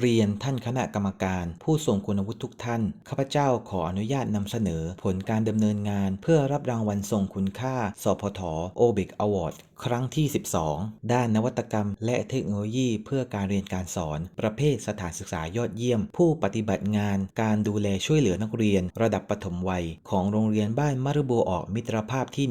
เรียนท่านคณะกรรมการ ผู้ทรงคุณวุฒิทุกท่าน ข้าพเจ้าขออนุญาตนำเสนอ ผลการดำเนินงาน เพื่อรับรางวัลทรงคุณค่า สพทโอเบกอวอร์ดครั้งที่ 12 ด้านนวัตกรรม และเทคโนโลยีเพื่อการเรียนการสอน ประเภทสถานศึกษายอดเยี่ยม ผู้ปฏิบัติงาน การดูแลช่วยเหลือนักเรียน ระดับปฐมวัย ของโรงเรียนบ้านมารุโบออกมิตรภาพที่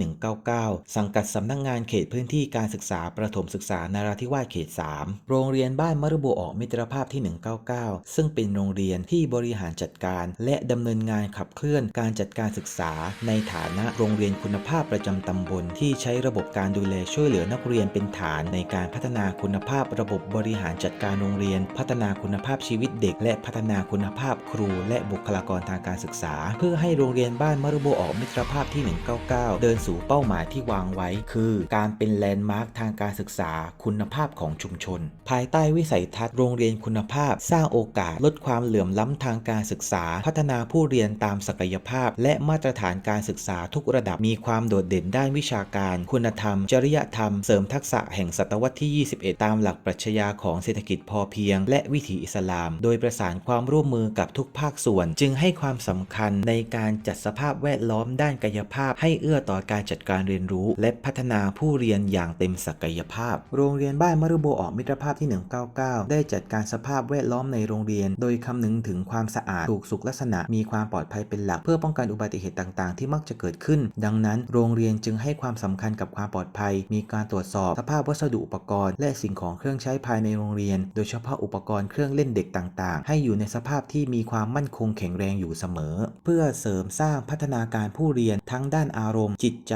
199 สังกัดสำนักงงานเขตพื้นที่การศึกษาประถมศึกษานาราธิวาสเขต 3 โรงเรียนบ้านมารุโบออกมิตรภาพที่199 ซึ่งเป็นโรงเรียนที่บริหารจัดการ และดำเนินงานขับเคลื่อนการจัดการศึกษา ในฐานะโรงเรียนคุณภาพประจำตำบล ที่ใช้ระบบการดูแลช่วยเหลือนักเรียนเป็นฐานในการพัฒนาคุณภาพระบบบริหารจัดการโรงเรียน พัฒนาคุณภาพชีวิตเด็ก และพัฒนาคุณภาพครู และบุคลากรทางการศึกษา เพื่อให้โรงเรียนบ้านมรุโบออกมิตรภาพที่ 199 เดินสู่เป้าหมายที่วางไว้ คือ การเป็นแลนด์มาร์คทางการศึกษา คุณภาพของชุมชน ภายใต้วิสัยทัศน์โรงเรียนคุณภาพสร้างโอกาส ลดความเหลื่อมล้ำทางการศึกษา พัฒนาผู้เรียนตามศักยภาพ และมาตรฐานการศึกษาทุกระดับมีความโดดเด่นด้านวิชาการ คุณธรรม จริยธรรม เสริมทักษะแห่งศตวรรษที่ 21 ตามหลักปรัชญาของเศรษฐกิจพอเพียง และวิถีอิสลาม โดยประสานความร่วมมือกับทุกภาคส่วน จึงให้ความสำคัญในการจัดสภาพแวดล้อมด้านกายภาพ ให้เอื้อต่อการจัดการเรียนรู้ และพัฒนาผู้เรียนอย่างเต็มศักยภาพ โรงเรียนบ้านมรุโบออกมิตรภาพที่ 199 ได้จัดการสภาพแวดล้อมในโรงเรียน โดยคำนึงถึงความสะอาดถูกสุขลักษณะมีความปลอดภัยเป็นหลัก เพื่อป้องกันอุบัติเหตุต่างๆ ที่มักจะเกิดขึ้น ดังนั้น โรงเรียนจึงให้ความสำคัญกับความปลอดภัย มีการตรวจสอบสภาพวัสดุอุปกรณ์ และสิ่งของเครื่องใช้ภายในโรงเรียน โดยเฉพาะอุปกรณ์เครื่องเล่นเด็กต่างๆ ให้อยู่ในสภาพที่มีความมั่นคงแข็งแรงอยู่เสมอ เพื่อเสริมสร้างพัฒนาการผู้เรียนทั้งด้านอารมณ์ จิตใจ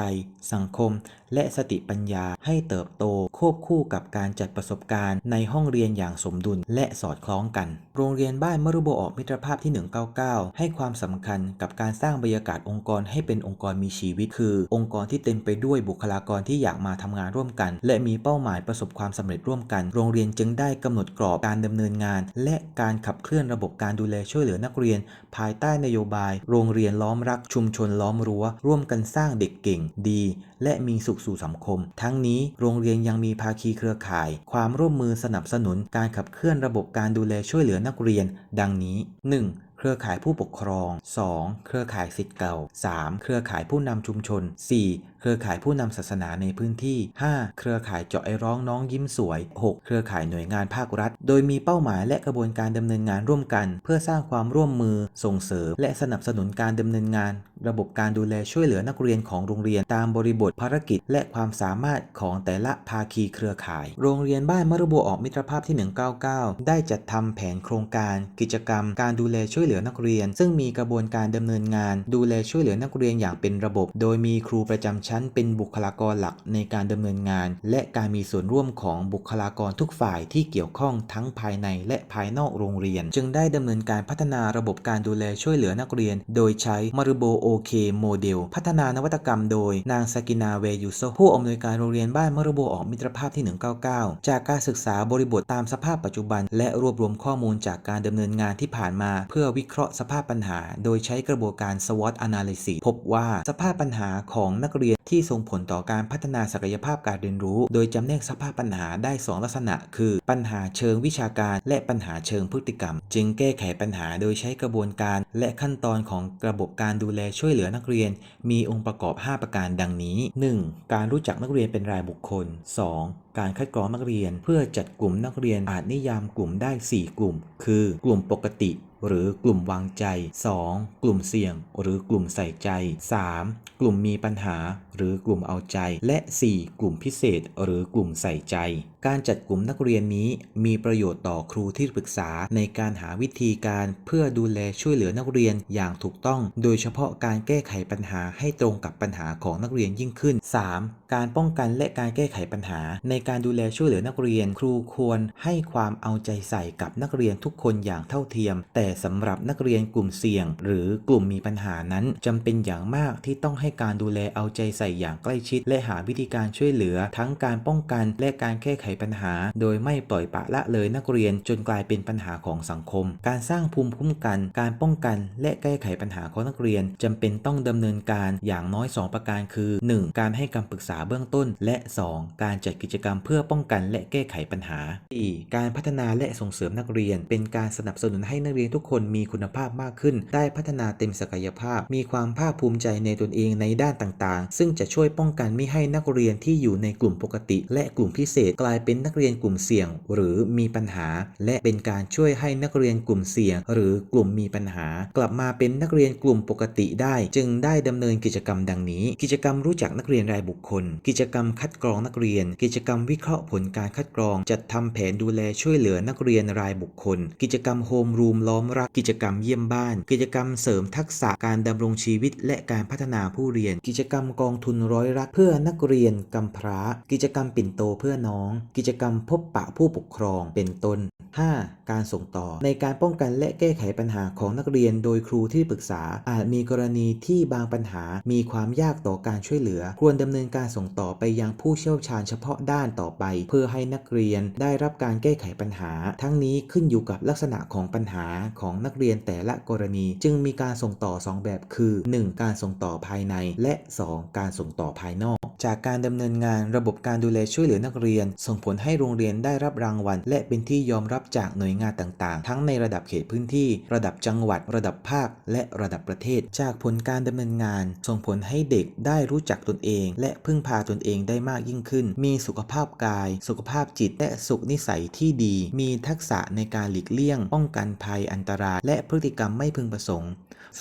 สังคมและสติปัญญาให้เติบโตควบคู่กับการจัดประสบการณ์ในห้องเรียนอย่างสมดุลและสอดคล้องกัน โรงเรียนบ้านมรุโบออกมิตรภาพที่ 199 ให้ความสำคัญกับการสร้างบรรยากาศองค์กรให้เป็นองค์กรมีชีวิต คือ องค์กรที่เต็มไปด้วยบุคลากรที่อยากมาทำงานร่วมกัน และมีเป้าหมายประสบความสำเร็จร่วมกัน โรงเรียนจึงได้กำหนดกรอบการดำเนินงาน และการขับเคลื่อนระบบการดูแลช่วยเหลือนักเรียน ภายใต้นโยบาย โรงเรียนล้อมรักชุมชนล้อมรั้ว ร่วมกันสร้างเด็กเก่งดี และมีสุขสู่สังคม ทั้งนี้โรงเรียนยังมีภาคีเครือข่าย ความร่วมมือสนับสนุนการขับเคลื่อนระบบการดูแลช่วยเหลือนักเรียน ดังนี้ 1. เครือข่ายผู้ปกครอง 2. เครือข่ายสิทธิ์เก่า 3. เครือข่ายผู้นำชุมชน 4. เครือข่ายผู้นำศาสนาในพื้นที่ 5. เครือข่ายเจาะไอร้องน้องยิ้มสวย 6. เครือข่ายหน่วยงานภาครัฐ โดยมีเป้าหมายและกระบวนการดำเนินงานร่วมกัน เพื่อสร้างความร่วมมือ ส่งเสริม และสนับสนุนการดำเนินงาน ระบบการดูแลช่วยเหลือนักเรียนของโรงเรียนตามบริบทภารกิจ และความสามารถของแต่ละภาคีเครือข่าย โรงเรียนบ้านมรุโบออกมิตรภาพที่ 199 ได้จัดทำแผนโครงการ กิจกรรม การดูแลช่วยเหลือนักเรียน ซึ่งมีกระบวนการดำเนินงาน ดูแลช่วยเหลือนักเรียนอย่างเป็นระบบ โดยมีครูประจำชั้นเป็นบุคลากรหลักในการดำเนินงาน และการมีส่วนร่วมของบุคลากรทุกฝ่ายที่เกี่ยวข้องทั้งภายในและภายนอกโรงเรียน จึงได้ดำเนินการพัฒนาระบบการดูแลช่วยเหลือนักเรียน โดยใช้มารุโบโอเคโมเดลพัฒนานวัตกรรมโดยนางสกินาเวยูโซผู้อำนวยการโรงเรียนบ้านมารุโบออกมิตรภาพที่ 199 จากการศึกษาบริบทตามสภาพปัจจุบัน และรวบรวมข้อมูลจากการดำเนินงานที่ผ่านมา เพื่อวิเคราะห์สภาพปัญหา โดยใช้กระบวนการ SWOT analysis พบว่าสภาพปัญหาของนักเรียน ที่ส่งผลต่อการพัฒนาศักยภาพการเรียนรู้ โดยจำแนกสภาพปัญหาได้ 2 ลักษณะ คือ ปัญหาเชิงวิชาการและปัญหาเชิงพฤติกรรม จึงแก้ไขปัญหาโดยใช้กระบวนการและขั้นตอนของระบบการดูแลช่วยเหลือนักเรียน มีองค์ประกอบ 5 ประการดังนี้ 1. การรู้จักนักเรียนเป็นรายบุคคล 2. การคัดกรองนักเรียนเพื่อจัดกลุ่มนักเรียนอาจนิยามกลุ่มได้ 4 กลุ่ม คือกลุ่มปกติ หรือกลุ่มวางใจ 2. กลุ่มเสี่ยง หรือกลุ่มใส่ใจ 3. กลุ่มมีปัญหา หรือกลุ่มเอาใจ และ 4. กลุ่มพิเศษ หรือกลุ่มใส่ใจ การจัดกลุ่มนักเรียนนี้มีประโยชน์ต่อครูที่ปรึกษาในการหาวิธีการเพื่อดูแลช่วยเหลือนักเรียนอย่างถูกต้อง โดยเฉพาะการแก้ไขปัญหาให้ตรงกับปัญหาของนักเรียนยิ่งขึ้น 3. การป้องกันและการแก้ไขปัญหา ในการดูแลช่วยเหลือนักเรียน ครูควรให้ความเอาใจใส่กับนักเรียนทุกคนอย่างเท่าเทียม แต่สำหรับนักเรียนกลุ่มเสี่ยง หรือกลุ่มมีปัญหานั้นจำเป็นอย่างมากที่ต้องให้การดูแลเอาใจใส่ส่อย่างใกล้ชิด และหาวิธีการช่วยเหลือ ทั้งการป้องกันและการแก้ไขปัญหา โดยไม่ปล่อยปละละเลยนักเรียนจนกลายเป็นปัญหาของสังคม การสร้างภูมิคุ้มกัน การป้องกันและแก้ไขปัญหาของนักเรียนจำเป็นต้องดำเนินการอย่างน้อย 2 ประการคือ 1. การให้คำปรึกษาเบื้องต้น และ 2. การจัดกิจกรรมเพื่อป้องกันและแก้ไขปัญหา 4. การพัฒนาและส่งเสริมนักเรียน เป็นการสนับสนุนให้นักเรียนทุกคนมีคุณภาพมากขึ้น ได้พัฒนาเต็มศักยภาพ มีความภาคภูมิใจในตนเองในด้านต่างๆ ซึ่งจะช่วยป้องกันไม่ให้นักเรียนที่อยู่ในกลุ่มปกติ และกลุ่มพิเศษกลายเป็นนักเรียนกลุ่มเสี่ยง หรือมีปัญหา และเป็นการช่วยให้นักเรียนกลุ่มเสี่ยง หรือกลุ่มมีปัญหา กลับมาเป็นนักเรียนกลุ่มปกติได้ จึงได้ดำเนินกิจกรรมดังนี้ กิจกรรมรู้จักนักเรียนรายบุคคล กิจกรรมคัดกรองนักเรียน กิจกรรมวิเคราะห์ผลการคัดกรอง จัดทำแผนดูแลช่วยเหลือนักเรียนรายบุคคล กิจกรรมโฮมรูมล้อมรัก กิจกรรมเยี่ยมบ้าน กิจกรรมเสริมทักษะการดำรงชีวิต และการพัฒนาผู้เรียน กิจกรรมกองทุนทุนร้อยรักเพื่อนักเรียนกำพร้า กิจกรรมปิ่นโตเพื่อน้อง กิจกรรมพบปะผู้ปกครองเป็นต้น 5. การส่งต่อ ในการป้องกันและแก้ไขปัญหาของนักเรียนโดยครูที่ปรึกษา อาจมีกรณีที่บางปัญหามีความยากต่อการช่วยเหลือ ควรดำเนินการส่งต่อไปยังผู้เชี่ยวชาญเฉพาะด้านต่อไป เพื่อให้นักเรียนได้รับการแก้ไขปัญหา ทั้งนี้ขึ้นอยู่กับลักษณะของปัญหาของนักเรียนแต่ละกรณี จึงมีการส่งต่อ 2 แบบคือ 1. การส่งต่อภายใน และ 2. การส่งต่อภายนอก จากการดำเนินงานระบบการดูแลช่วยเหลือนักเรียน ส่งผลให้โรงเรียนได้รับรางวัล และเป็นที่ยอมรับจากหน่วยงานต่างๆ ทั้งในระดับเขตพื้นที่ ระดับจังหวัด ระดับภาค และระดับประเทศ จากผลการดำเนินงาน ส่งผลให้เด็กได้รู้จักตนเอง และพึ่งพาตนเองได้มากยิ่งขึ้น มีสุขภาพกาย สุขภาพจิต และสุขนิสัยที่ดี มีทักษะในการหลีกเลี่ยง ป้องกันภัยอันตราย และพฤติกรรมไม่พึงประสงค์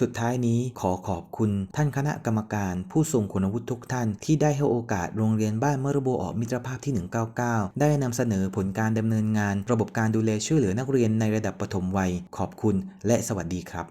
สุดท้ายนี้ขอขอบคุณท่านคณะกรรมการ ผู้ทรงคุณวุฒิทุกท่าน ที่ได้ให้โอกาสโรงเรียนบ้านเมรโบออกมิตรภาพที่ 199 ได้นำเสนอผลการดำเนินงาน ระบบการดูดูแลช่วยเหลือนักเรียนในระดับปฐมวัย ขอบคุณและสวัสดีครับ